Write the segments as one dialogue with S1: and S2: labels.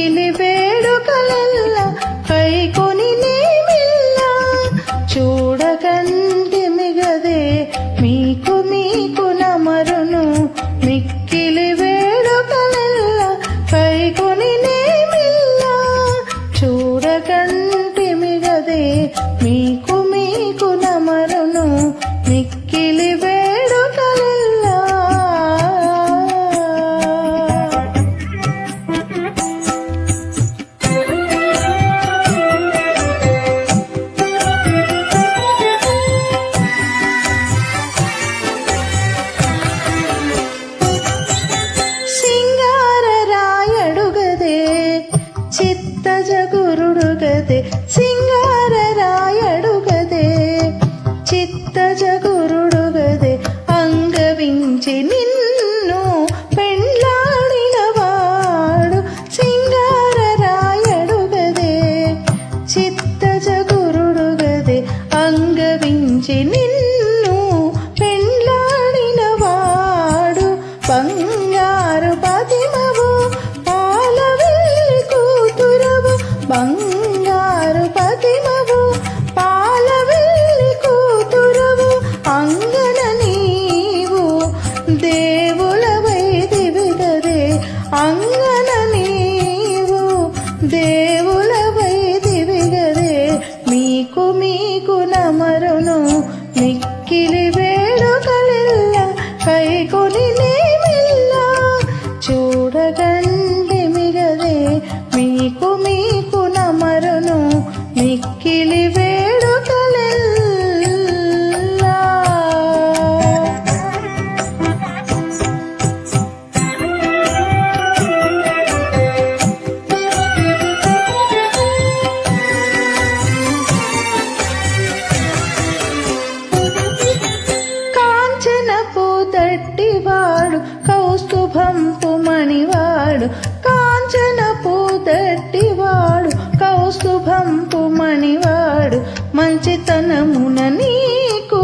S1: మిక్కిలి వేడుకలల్ల కైకొని నేమిల్ల. చూడగంటి మిగదే మీకు మీకు నమరును. మిక్కిలి వేడుకలల్ల కైకొని నేమిల్ల. చూడగంటి మిగదే మీకు మీకు నమరును. మిక్కిలి చిత్తజగురుడు కైకొని తట్టివాడు దట్టివాడు కౌస్తుభంపు మణివాడు కాంచనపు తట్టివాడు కౌస్తుభంపు మణివాడు మంచితనమున నీకు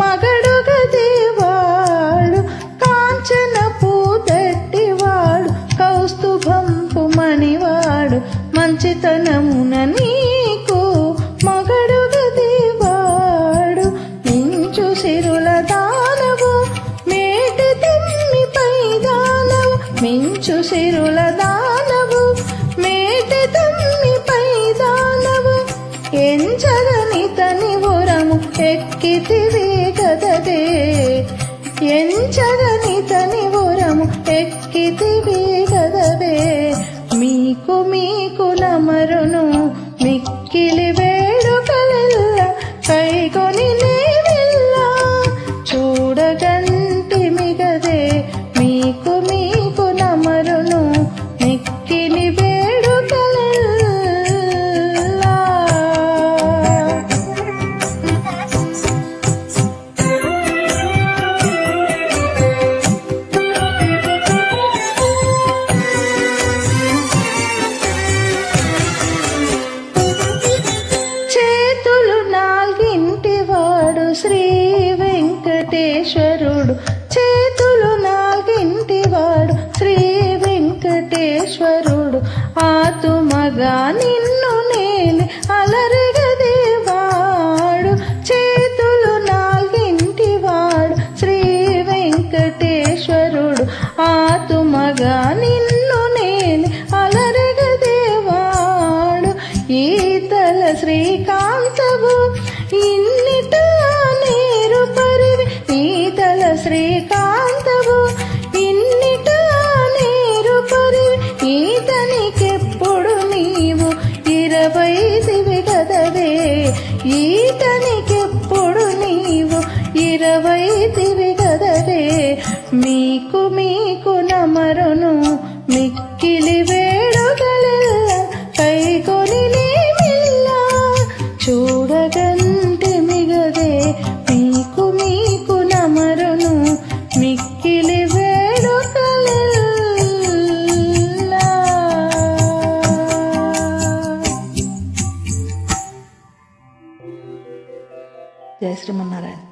S1: మగడుగదేవాడు కాంచనపు తట్టివాడు కౌస్తుభంపు మణివాడు మంచితనమున నీ ఎంచగని తని ఉరము ఎక్కితివి గదదే. ఎంచగని తని ఉరము ఎక్కితివి గదవే మీకు మీకు నమరును మిక్కిలి శ్రీ వెంకటేశ్వరుడు. చేతులు నాగింటివాడు శ్రీ వెంకటేశ్వరుడు. ఆతుమగా నిన్ను నేలి అలరగదేవాడు. చేతులు నాగింటివాడు శ్రీ వెంకటేశ్వరుడు. ఆతుమగా మీకు మీకు నమరును మిక్కిలి వేడుకలెల్ల కైకొని నేమిల్ల చూడగంటి మిగదే మీకు మీకు నమరును మిక్కిలి వేడుకలెల్లా జయ శ్రీమన్నారాయణ.